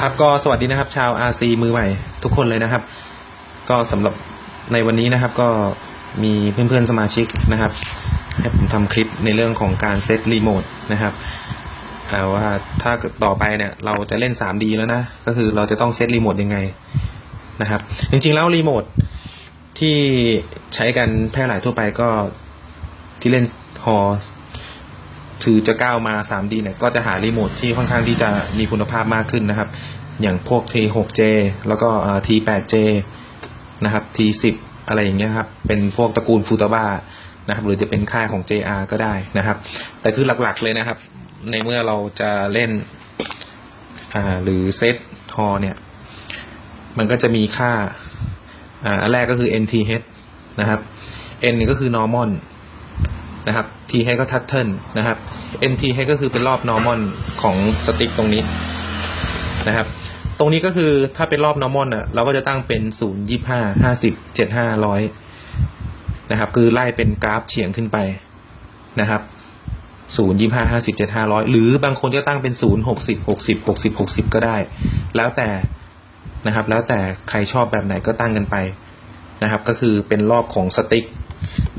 ครับก็สวัสดีนะครับ ชาว RC มือใหม่ทุกคนเลยนะครับ ก็สำหรับในวันนี้นะครับก็มีเพื่อนๆสมาชิกนะครับให้ผมทำคลิปในเรื่องของการเซตรีโมทนะครับอ่ว่าถ้าต่อไปเนี่ยเราจะเล่น 3D แล้วนะ ก็คือเราจะต้องเซตรีโมทยังไงนะครับ จริงๆแล้วรีโมทที่ใช้กันแพร่หลายทั่วไปก็ที่เล่นฮอ ถือจะก้าวมา 3D เนี่ยก็จะหารีโมทที่ค่อนข้างที่จะมีคุณภาพมากขึ้นนะครับ อย่างพวก T6J แล้วก็ T8J นะครับ T10 อะไรอย่างเงี้ยครับเป็นพวกตระกูลฟูตาบ้านะครับหรือจะเป็นค่ายของ JR ก็ได้นะครับ แต่คือหลักๆเลยนะครับ ในเมื่อเราจะเล่นหรือเซตฮอเนี่ย มันก็จะมีค่าอ่าอันแรกก็คือ NTH นะครับ N ก็คือ normal นะครับ T h ก็ turtle นะครับ NT h ก็คือเป็นรอบ normal ของสติ๊กตรงนี้นะครับ ตรงนี้ก็คือถ้าเป็นรอบ normal อะเราก็จะตั้งเป็น 0 25 50 75 100นะครับ คือไล่เป็นกราฟเฉียงขึ้นไปนะครับ0 25 50 7 500 หรือบางคนก็ตั้งเป็น 0 60 60 60 60 ก็ได้ แล้วแต่นะครับ แล้วแต่ใครชอบแบบไหนก็ตั้งกันไปนะครับ ก็คือเป็นรอบของสติ๊ก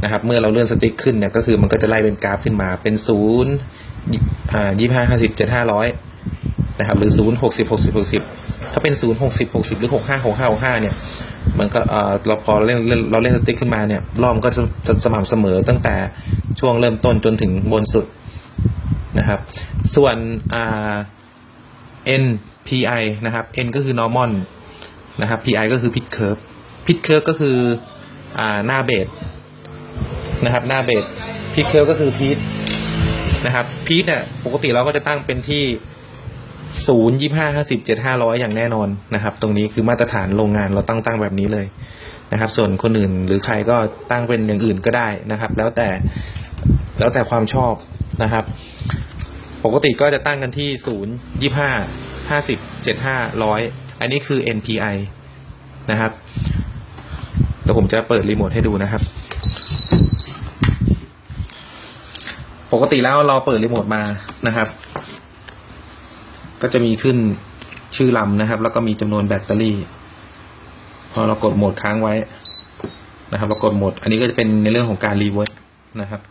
นะครับ เมื่อเราเลื่อนสติ๊กขึ้นเนี่ยก็คือมันก็จะไล่เป็นกราฟขึ้นมาเป็นศูนย์อ่ายี่ห้าห้าสิบเจ็ดห้าร้อยนะครับหรือศูนย์หกสิบหกสิบหกสิบถ้าเป็นศูนย์หกสิบหกสิบหรือหกห้าหกห้าหกห้าเนี่ยมันก็เอ่อเราพอเล่นเล่นเราเล่นสติ๊กขึ้นมาเนี่ยรอบมันก็จะสม่ำเสมอตั้งแต่ช่วงเริ่มต้นจนถึงบนสุดนะครับ ส่วนอ่า N PI นะครับ N ก็คือ normal นะครับ PI ก็คือ pit curve pit curve ก็คืออ่าหน้าเบส นะครับ หน้าเบสพีทเคิลก็คือพีทนะครับพีทเนี่ยปกติเราก็จะตั้งเป็นที่ศูนย์ยี่ห้าห้าสิบเจ็ดห้าร้อยอย่างแน่นอนนะครับ ตรงนี้คือมาตรฐานโรงงานเราตั้งตั้งแบบนี้เลยนะครับ ส่วนคนอื่นหรือใครก็ตั้งเป็นอย่างอื่นก็ได้นะครับ แล้วแต่แล้วแต่ความชอบนะครับ ปกติก็จะตั้งกันที่ศูนย์ยี่ห้าห้าสิบเจ็ดห้าร้อยอันนี้คือ NPI นะครับเดี๋ยวผมจะเปิดรีโมทให้ดูนะครับ ปกติแล้วเราเปิดรีโมทมานะครับ ก็จะมีขึ้นชื่อลำนะครับ แล้วก็มีจำนวนแบตเตอรี่ พอเรากดโหมดค้างไว้นะครับเรากดโหมด อันนี้ก็จะเป็นในเรื่องของการรีเวิร์สนะครับ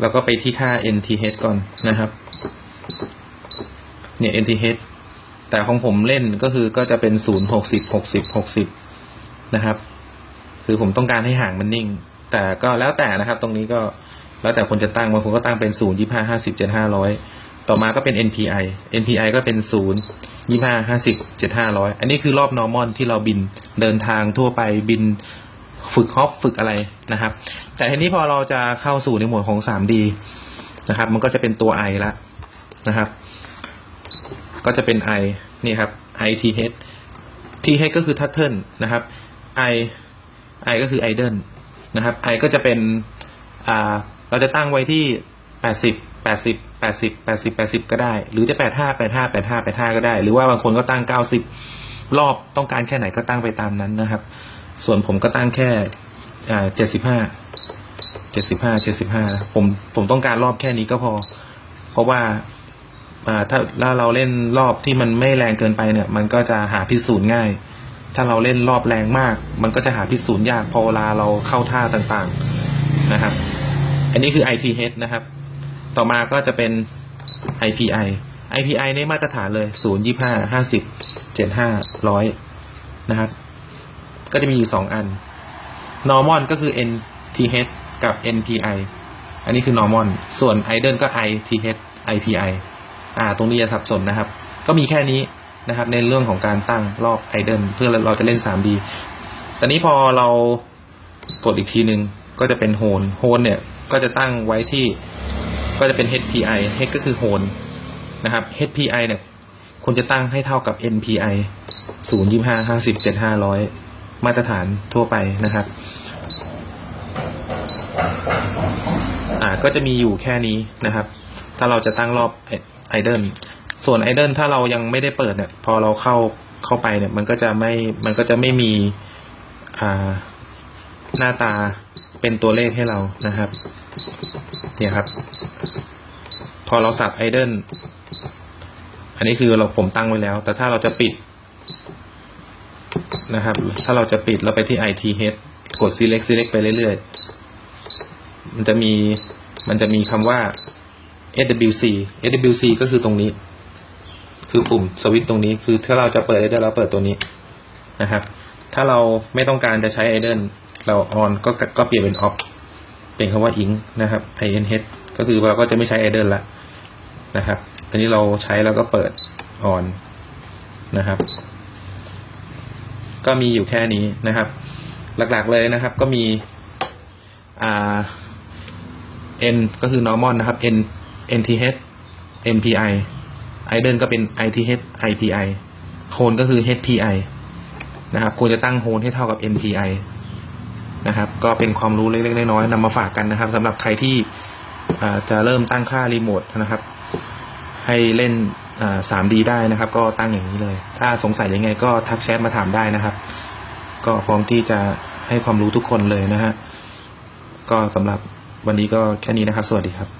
แล้วก็ไปที่ค่า NTH ก่อนนะครับ เนี่ย NTH แต่ของผมเล่นก็คือก็จะเป็นศูนย์หกสิบหกสิบหกสิบนะครับ คือผมต้องการให้ห่างมันนิ่ง แต่ก็แล้วแต่นะครับตรงนี้ก็แล้วแต่คนจะตั้งบางคนก็ตั้งเป็นศูนย์ยี่ห้าห้าสิบเจ็ดห้าร้อยต่อมาก็เป็น NPI NPI ก็เป็นศูนย์ยี่ห้าห้าสิบเจ็ดห้าร้อยอันนี้คือรอบ normal ที่เราบินเดินทางทั่วไปบินฝึกฮอปฝึกอะไรนะครับ แต่ทีนี้พอเราจะเข้าสู่ในหมวดของ 3D นะครับ มันก็จะเป็นตัว I ละนะครับ ก็จะเป็น I นี่ครับ ITH TH ก็คือ Turtle นะครับ I I ก็คือ idle นะครับ I ก็จะเป็นอ่าเราจะตั้งไว้ที่ 80 80 80 80 80 ก็ได้ หรือจะ 85 85 85 85 ก็ได้ หรือว่าบางคนก็ตั้ง 90 รอบต้องการแค่ไหนก็ตั้งไปตามนั้นนะครับ ส่วนผมก็ตั้งแค่อ่า75 75 75 ผมผมต้องการรอบแค่นี้ก็พอ เพราะว่าอ่าถ้าถ้าเราเล่นรอบที่มันไม่แรงเกินไปเนี่ย มันก็จะหาพิสูจน์ง่าย ถ้าเราเล่นรอบแรงมาก มันก็จะหาพิสูจน์ยากพอเวลาเราเข้าท่าต่างๆนะครับ อันนี้คือ ITH นะครับ ต่อมาก็จะเป็น IPI IPI ในมาตรฐานเลย 0 25 50 75 100 นะครับ ก็จะมีอยู่ 2 อัน normal ก็คือ NTH กับ NPI อันนี้คือ normal ส่วน idle ก็ ITH IPI อ่า ตรงนี้จะสับสนนะครับ ก็มีแค่นี้ นะครับ ในเรื่องของการตั้งรอบ idle เพื่อเราจะเล่น 3D ตอนนี้พอเรากดอีกทีหนึ่งก็จะเป็นโฮนโฮนเนี่ยก็จะตั้งไว้ที่ก็จะเป็น HPI H ก็คือโฮนนะครับ HPI เนี่ยควรจะตั้งให้เท่ากับ NPI 0 25 50 7 500 มาตรฐานทั่วไปนะครับ อ่าก็จะมีอยู่แค่นี้นะครับ ถ้าเราจะตั้งรอบไอเดิล ส่วนไอเดิลถ้าเรายังไม่ได้เปิดเนี่ย พอเราเข้าเข้าไปเนี่ย มันก็จะไม่มันก็จะไม่มีหน้าตาเป็นตัวเลขให้เรานะครับ เนี่ยครับ พอเราสับไอเดิลอันนี้คือเราผมตั้งไว้แล้ว แต่ถ้าเราจะปิดนะครับ ถ้าเราจะปิดเราไปที่ ith กด select select ไปเรื่อยๆ มันจะมี มันจะมีคำว่า SWC SWC ก็คือตรงนี้ คือปุ่มสวิตช์ตรงนี้คือถ้าเราจะเปิดไอเดนเราเปิดตัวนี้นะครับ ถ้าเราไม่ต้องการจะใช้ไอเดนเราออนก็ก็เปลี่ยนเป็นออฟเป็นคำว่า ink นะครับ INH ก็คือเราก็จะไม่ใช้ไอเดนละนะครับอันนี้เราใช้แล้วก็เปิดออนนะครับ ก็มีอยู่แค่นี้นะครับ หลักๆเลยนะครับ ก็มีอ่า N ก็คือ normal นะครับ N NTH npi MPI idle ก็เป็น ITH IPI โคนก็คือ HPI นะครับควรจะตั้งโฮนให้เท่ากับ NPI นะครับ ก็เป็นความรู้เล็กๆน้อยๆนำมาฝากกันนะครับสำหรับใครที่จะเริ่มตั้งค่ารีโมทนะครับ ให้เล่น 3D ได้นะครับ ก็ตั้งอย่างนี้เลย ถ้าสงสัยยังไงก็ทักแชทมาถามได้นะครับ ก็พร้อมที่จะให้ความรู้ทุกคนเลยนะฮะก็สำหรับวันนี้ก็แค่นี้นะครับ สวัสดีครับ